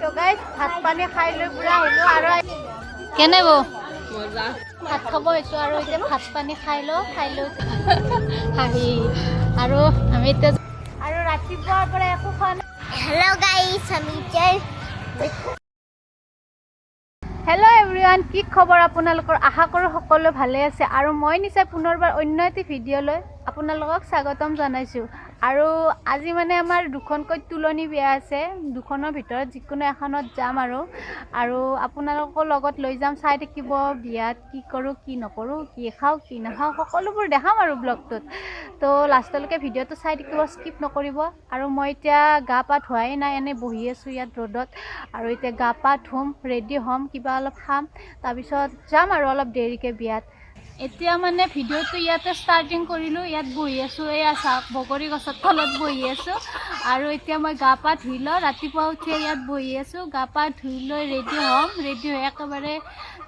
কেনে ভাত খাব হৈছোঁ আৰু এতিয়া ভাত পানী খাই লওঁ খাই লৈ হাঁহি আৰু আমি এতিয়া আৰু ৰাতিপুৱাৰ পৰা একো খোৱা নাই হেল্ল' কি খবৰ আপোনালোকৰ আশা কৰোঁ সকলো ভালে আছে আৰু মই নিচাই পুনৰবাৰ অন্য এটি ভিডিঅ'লৈ আপোনালোকক স্বাগতম জনাইছোঁ আৰু আজি মানে আমাৰ দুখনকৈ তুলনি বিয়া আছে দুখনৰ ভিতৰত যিকোনো এখনত যাম আৰু আৰু আপোনালোকৰ লগত লৈ যাম চাই থাকিব বিয়াত কি কৰোঁ কি নকৰোঁ কি খাওঁ কি নাখাওঁ সকলোবোৰ দেখাম আৰু ব্লগটোত তো লাষ্টলৈকে ভিডিঅ'টো চাই থাকিব স্কিপ নকৰিব আৰু মই এতিয়া গা পা ধোৱাই নাই এনেই বহি আছোঁ ইয়াত ৰ'দত আৰু এতিয়া গা পা ধুম ৰেডি হ'ম কিবা অলপ খাম তাৰপিছত যাম আৰু অলপ দেৰিকৈ বিয়াত এতিয়া মানে ভিডিঅ'টো ইয়াতে ষ্টাৰ্টিং কৰিলোঁ ইয়াত বহি আছোঁ এয়া চাওক বগৰী গছৰ তলত বহি আছোঁ আৰু এতিয়া মই গা পা ধুই লওঁ ৰাতিপুৱা উঠিয়ে ইয়াত বহি আছোঁ গা পা ধুই লৈ ৰেডি হ'ম ৰেডি হৈ একেবাৰে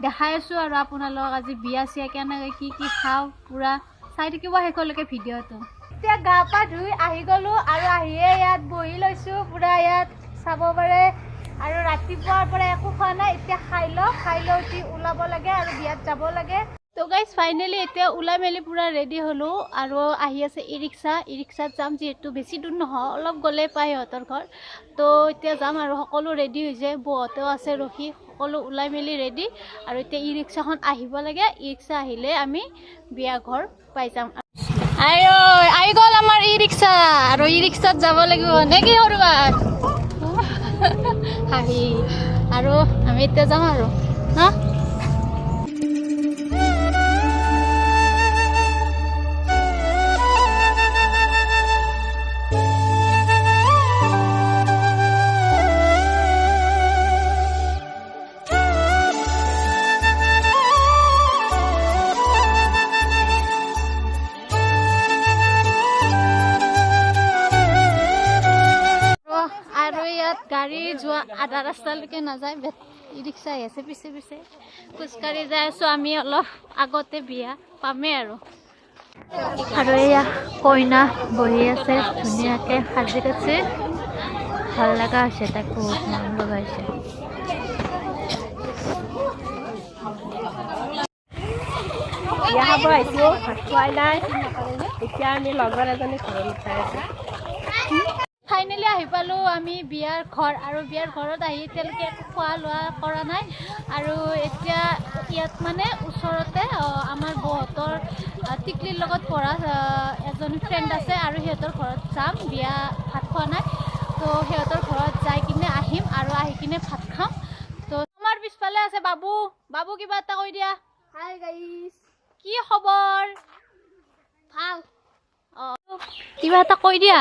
দেখাই আছোঁ আৰু আপোনালোকক আজি বিয়া চিয়া কেনেকৈ কি কি খাওঁ পূৰা চাই থাকিব শেষলৈকে ভিডিঅ'টো এতিয়া গা পা ধুই আহি গ'লোঁ আৰু আহিয়ে ইয়াত বহি লৈছোঁ পূৰা ইয়াত চাব পাৰে আৰু ৰাতিপুৱাৰ পৰা একো খোৱা নাই এতিয়া খাই লওঁ খাই লৈ উঠি ওলাব লাগে আৰু বিয়াত যাব লাগে তো গাইজ ফাইনেলি এতিয়া ওলাই মেলি পূৰা ৰেডি হ'লোঁ আৰু আহি আছে ই ৰিক্সা ই ৰিক্সাত যাম যিহেতু বেছি দূৰ নহয় অলপ গ'লে পায় সিহঁতৰ ঘৰ তো এতিয়া যাম আৰু সকলো ৰেডি যায় বৌহঁতেও আছে ৰখি সকলো ওলাই মেলি ৰেডি আৰু এতিয়া ই ৰিক্সাখন আহিব লাগে ই ৰিক্সা আহিলে আমি বিয়া ঘৰ পাই যাম আইঐ আহি গ'ল আমাৰ ই ৰিক্সা আৰু ই ৰিক্সাত যাব লাগিব নে কি সৰু হাঁহি আৰু আমি এতিয়া যাম আৰু হা গাড়ী যোৱা আধা ৰাস্তালৈকে নাযায় ই ৰিক্সা আহি আছে পিছে পিছে খোজকাঢ়ি যাই আছোঁ আমি অলপ আগতে বিয়া পামেই আৰু আৰু এয়া কইনা বহি আছে ধুনীয়াকৈ সাজি কাচি ভাল লগা হৈছে তাক বহুত মন লগাইছে বিয়া খাব আহিছোঁ ভাত নাই এতিয়া আমি লগৰ এজনী ঘৰত চাই আছোঁ আমি বিয়াৰ ঘৰ আৰু বিয়াৰ ঘৰত আহি এতিয়ালৈকে একো খোৱা লোৱা কৰা নাই আৰু এতিয়া ইয়াত মানে ওচৰতে আমাৰ বৌহঁতৰ টিকলিৰ লগত পৰা এজনী ফ্ৰেণ্ড আছে আৰু সিহঁতৰ ঘৰত যাম বিয়া ভাত খোৱা নাই তো সিহঁতৰ ঘৰত যাই কিনে আহিম আৰু আহি কিনে ভাত খাম তো আমাৰ পিছফালে আছে বাবু বাবু কিবা এটা কৈ দিয়া কি খবৰ ভাল অঁ কিবা এটা কৈ দিয়া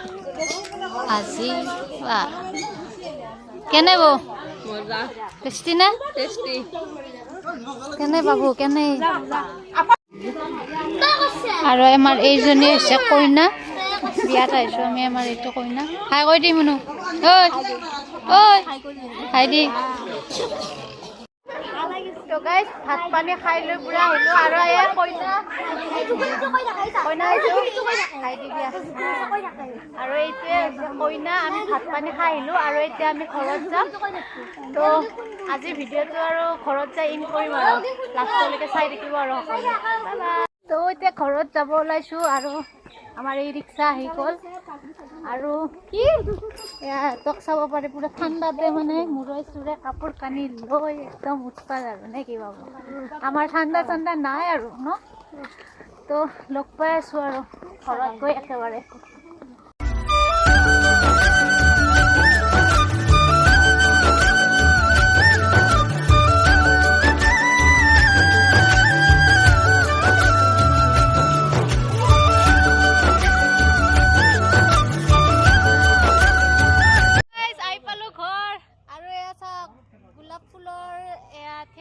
আজি কেনে বৌ টেষ্টি নে টেষ্টি কেনে বাবু কেনে আৰু আমাৰ এইজনী হৈছে কইনা বিয়াত আহিছোঁ আমি আমাৰ এইটো কইনা হাই কৈ দিম ঐ ঐ হাই দি তো গাইস ভাত পানী খাই লৈ বুঢ়া হলো আৰু এ কইনা কইনা আইছো খাই দিবি আৰু এইটোৱে কইনা আমি ভাত পানী খাই আহিলো আৰু এতিয়া আমি ঘৰত যাম তো আজি ভিডিঅ'টো আৰু ঘৰত যাই ইন কৰিম আৰু লাষ্টলৈকে চাই থাকিব আৰু তো এতিয়া ঘৰত যাব ওলাইছো আৰু আমাৰ এই ৰিক্সা আহি গ'ল আৰু কি তক চাব পাৰে পূৰা ঠাণ্ডাতে মানে মূৰে চূৰে কাপোৰ কানি লৈ একদম উৎপাত আৰু নে কি পাব আমাৰ ঠাণ্ডা ঠাণ্ডা নাই আৰু ন তো লগ পাই আছোঁ আৰু ঘৰত গৈ একেবাৰে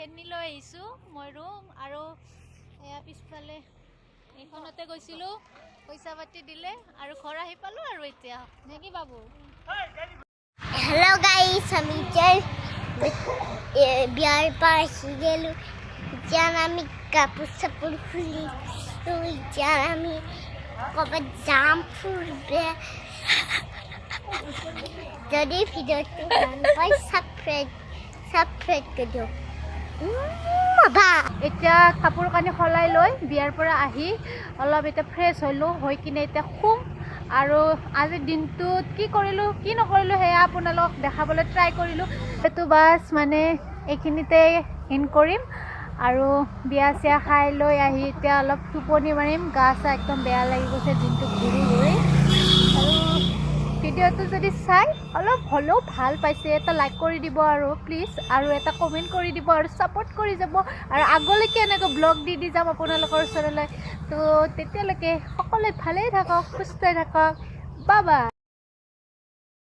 খেদনি লৈ আহিছোঁ মই ৰুম আৰু এয়া পিছফালে এইখনতে গৈছিলোঁ পইচা পাতি দিলে আৰু ঘৰ আহি পালোঁ আৰু এতিয়া নে কি বাবু হেল্ল' গাইছ আমি বিয়াৰ পৰা আহি গ'লোঁ এতিয়া আমি কাপোৰ চাপোৰ খুলিছোঁ এতিয়া আমি ক'ৰবাত যাম ফুৰিবে যদি ভিডিঅ'টো ভাল পাই ছাবস্ক্ৰাইব ছাবস্ক্ৰাইব কৰি দিয়ক এতিয়া কাপোৰ কানি সলাই লৈ বিয়াৰ পৰা আহি অলপ এতিয়া ফ্ৰেছ হ'লোঁ হৈ কিনে এতিয়া শুম আৰু আজি দিনটোত কি কৰিলোঁ কি নকৰিলোঁ সেয়া আপোনালোকক দেখাবলৈ ট্ৰাই কৰিলোঁ সেইটো বাছ মানে এইখিনিতে ইন কৰিম আৰু বিয়া চিয়া খাই লৈ আহি এতিয়া অলপ টোপনি মাৰিম গা চা একদম বেয়া লাগি গৈছে দিনটো ঘূৰি ঘূৰি ভিডিঅ'টো যদি চাই অলপ হ'লেও ভাল পাইছে এটা লাইক কৰি দিব আৰু প্লিজ আৰু এটা কমেণ্ট কৰি দিব আৰু ছাপৰ্ট কৰি যাব আৰু আগলৈকে এনেকৈ ব্লগ দি দি যাম আপোনালোকৰ ওচৰলৈ তো তেতিয়ালৈকে সকলোৱে ভালেই থাকক সুস্থই থাকক বা